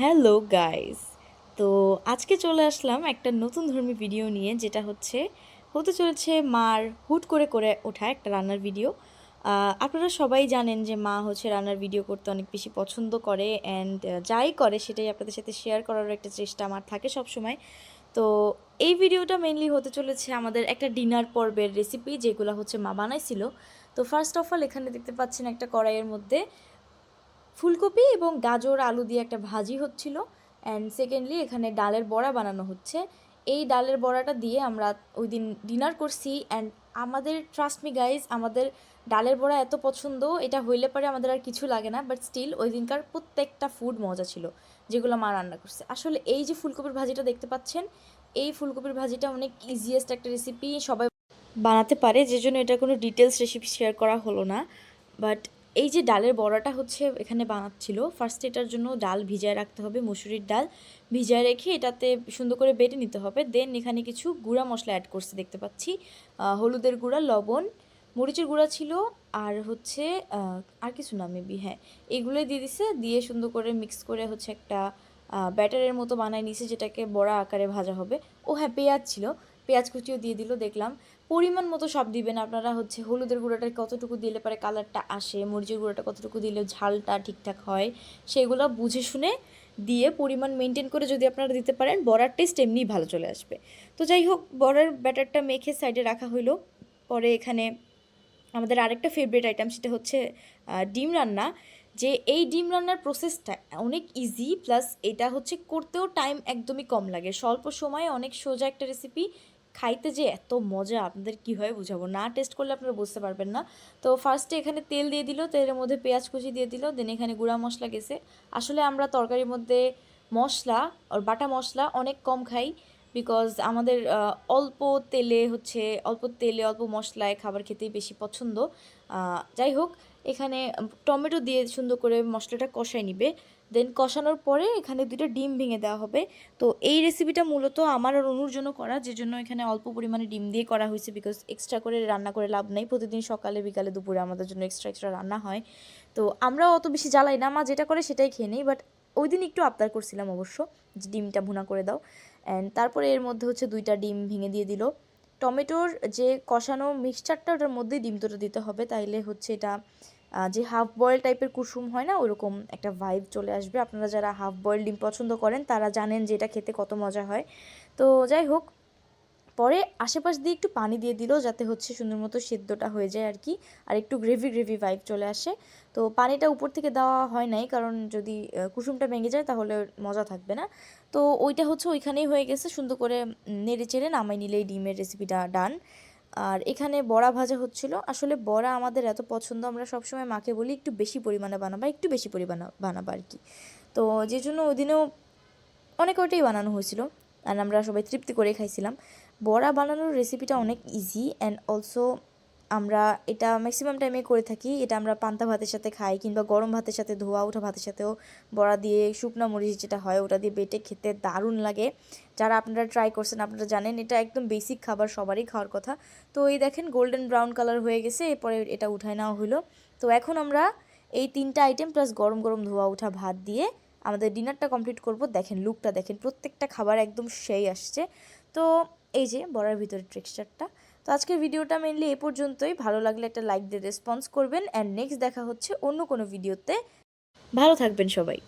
Hello guys. তো আজকে চলে আসলাম একটা নতুন ধর্মী ভিডিও নিয়ে, যেটা হচ্ছে, হতে চলেছে মার হুট করে করে ওঠা একটা রান্নার ভিডিও। আপনারা সবাই জানেন যে মা হচ্ছে রান্নার ভিডিও করতে অনেক বেশি পছন্দ করে অ্যান্ড যাই করে সেটাই আপনাদের সাথে শেয়ার করার একটা চেষ্টা আমার থাকে সব সময় তো এই ভিডিওটা মেনলি হতে চলেছে আমাদের একটা ডিনার পর্বের রেসিপি যেগুলো হচ্ছে মা বানাইছিল। তো ফার্স্ট অফ অল এখানে দেখতে পাচ্ছেন একটা কড়াইয়ের মধ্যে ফুলকপি এবং গাজর, আলু দিয়ে একটা ভাজি হচ্ছিল। অ্যান্ড সেকেন্ডলি এখানে ডালের বড়া বানানো হচ্ছে। এই ডালের বড়াটা দিয়ে আমরা ওই দিন ডিনার করছি। অ্যান্ড আমাদের ট্রাস্ট মি গাইজ আমাদের ডালের বড়া এত পছন্দ, এটা হইলে পরে আমাদের আর কিছু লাগে না। বাট স্টিল ওই দিনকার প্রত্যেকটা ফুড মজা ছিল, যেগুলো মা রান্না করছে। আসলে এই যে ফুলকপির ভাজিটা দেখতে পাচ্ছেন, এই ফুলকপির ভাজিটা অনেক ইজিয়েস্ট একটা রেসিপি সবাই বানাতে পারে। যে জন্য এটা কোনো ডিটেলস রেসিপি শেয়ার করা হলো না। বাট এই যে ডালের বড়াটা হচ্ছে এখানে বানাচ্ছিল ফার্স্ট এটার জন্য ডাল ভিজায় রাখতে হবে, মুসুরির ডাল ভিজায় রেখে এটাতে সুন্দর করে বেটে নিতে হবে। দেন এখানে কিছু গুঁড়া মশলা অ্যাড করছে, দেখতে পাচ্ছি। হলুদের গুঁড়া, লবণ, মরিচের গুঁড়া ছিল, আর হচ্ছে আর কিছু না মেবি হ্যাঁ। এগুলোই দিয়ে দিছে, দিয়ে সুন্দর করে মিক্স করে হচ্ছে একটা ব্যাটারের মতো বানায় নিছে, যেটাকে বড়া আকারে ভাজা হবে। ও হ্যাঁ পেঁয়াজ ছিল, পেঁয়াজ কুচিও দিয়ে দিল, দেখলাম। পরিমাণ মতো সব দিবেন আপনারা। হচ্ছে হলুদের গুঁড়োটা কতটুকু দিলে পরে কালারটা আসে, মরিচের গুঁড়োটা কতটুকু দিলে ঝালটা ঠিকঠাক হয়, সেগুলো বুঝে শুনে দিয়ে পরিমাণ মেনটেন করে যদি আপনারা দিতে পারেন, বড়ার টেস্ট এমনিই ভালো চলে আসবে। তো যাই হোক, বড়ার ব্যাটারটা মেখে সাইডে রাখা হইল। পরে এখানে আমাদের আরেকটা ফেভারিট আইটেম সেটা হচ্ছে ডিম রান্না। যে এই ডিম রান্নার প্রসেসটা অনেক ইজি প্লাস এটা হচ্ছে করতেও টাইম একদমই কম লাগে। স্বল্প সময়ে অনেক সোজা একটা রেসিপি খাইতে যে এত মজা, আপনাদের কীভাবে বুঝাবো? না টেস্ট করলে আপনারা বুঝতে পারবেন না। তো ফার্স্টে এখানে তেল দিয়ে দিল, তেলের মধ্যে পেঁয়াজ কুচি দিয়ে দিল দেন এখানে গুঁড়া মশলা গেছে। আসলে আমরা তরকারির মধ্যে মশলা আর বাটা মশলা অনেক কম খাই বিকজ আমাদের অল্প তেলে হচ্ছে, অল্প তেলে অল্প মশলায় খাবার খেতেই বেশি পছন্দ। যাই হোক, এখানে টমেটো দিয়ে সুন্দর করে মশলাটা কষায় নিবে। দেন কষানোর পরে এখানে দুটো ডিম ভেঙে দেওয়া হবে। তো এই রেসিপিটা মূলত আমার আর অনুর জন্য করা, যে জন্য এখানে অল্প পরিমাণে ডিম দিয়ে করা হয়েছে বিকজ এক্সট্রা করে রান্না করে লাভ নেই। প্রতিদিন সকালে, বিকালে, দুপুরে আমাদের জন্য এক্সট্রা এক্সট্রা রান্না হয়। তো আমরাও অত বেশি জ্বালাই না, মা যেটা করে সেটাই খেয়ে নিই। বাট ওই দিন একটু আবদার করছিলাম অবশ্য যে ডিমটা ভুনা করে দাও। অ্যান্ড তারপরে এর মধ্যে হচ্ছে দুইটা ডিম ভেঙে দিয়ে দিল। টমেটোর যে কষানো মিক্সচারটা ওটার মধ্যেই ডিম দুটো দিতে হবে। তাইলে হচ্ছে এটা যে হাফ বয়েল টাইপের কুসুম হয় না, ওরকম একটা ভাইব চলে আসবে। আপনারা যারা হাফ বয়েল ডিম পছন্দ করেন, তারা জানেন যে এটা খেতে কত মজা হয়। তো যাই হোক, পরে আশেপাশ দিয়ে একটু পানি দিয়ে দিল যাতে হচ্ছে সুন্দর মতো সেদ্ধটা হয়ে যায় আর কি, আর একটু গ্রেভি গ্রেভি ভাইব চলে আসে। তো পানিটা উপর থেকে দেওয়া হয় নাই, কারণ যদি কুসুমটা ভেঙে যায় তাহলে মজা থাকবে না। তো ওইটা হচ্ছে ওইখানেই হয়ে গেছে, সুন্দর করে নেড়ে চেড়ে নামাই নিলেই ডিমের রেসিপিটা ডান আর এখানে বড়া ভাজা হচ্ছিল। আসলে বড়া আমাদের এত পছন্দ, আমরা সবসময় মাকে বলি একটু বেশি পরিমাণে বানাবা, একটু বেশি পরিমাণে বানাবা আর কি। তো যে জন্য ওই দিনেও অনেক ওটাই বানানো হয়েছিল আর আমরা সবাই তৃপ্তি করে খাইছিলাম। বড়া বানানোর রেসিপিটা অনেক ইজি অ্যান্ড অলসো আমরা এটা ম্যাক্সিমাম টাইমে করে থাকি। এটা আমরা পান্তা ভাতের সাথে খাই কিংবা গরম ভাতের সাথে, ধোয়া ওঠা ভাতের সাথেও। বড়া দিয়ে শুকনো মরিচ যেটা হয়, ওটা দিয়ে বেটে খেতে দারুণ লাগে। যারা আপনারা ট্রাই করছেন, আপনারা জানেন এটা একদম বেসিক খাবার, সবারই খাওয়ার কথা। তো এই দেখেন গোল্ডেন ব্রাউন কালার হয়ে গেছে, এরপরে এটা উঠায় নেওয়া হলো। তো এখন আমরা এই তিনটা আইটেম প্লাস গরম গরম ধোয়া ওঠা ভাত দিয়ে আমাদের ডিনারটা কমপ্লিট করব। দেখেন লুকটা দেখেন, প্রত্যেকটা খাবার একদম সেই আসছে। তো এই যে বড়ার ভিতরে টেক্সচারটা তো আজকের ভিডিওটা মেনলি এ পর্যন্তই। ভালো লাগলে একটা লাইক দিয়ে রেসপন্স করবেন অ্যান্ড নেক্সট দেখা হচ্ছে অন্য কোনো ভিডিওতে ভালো থাকবেন সবাই।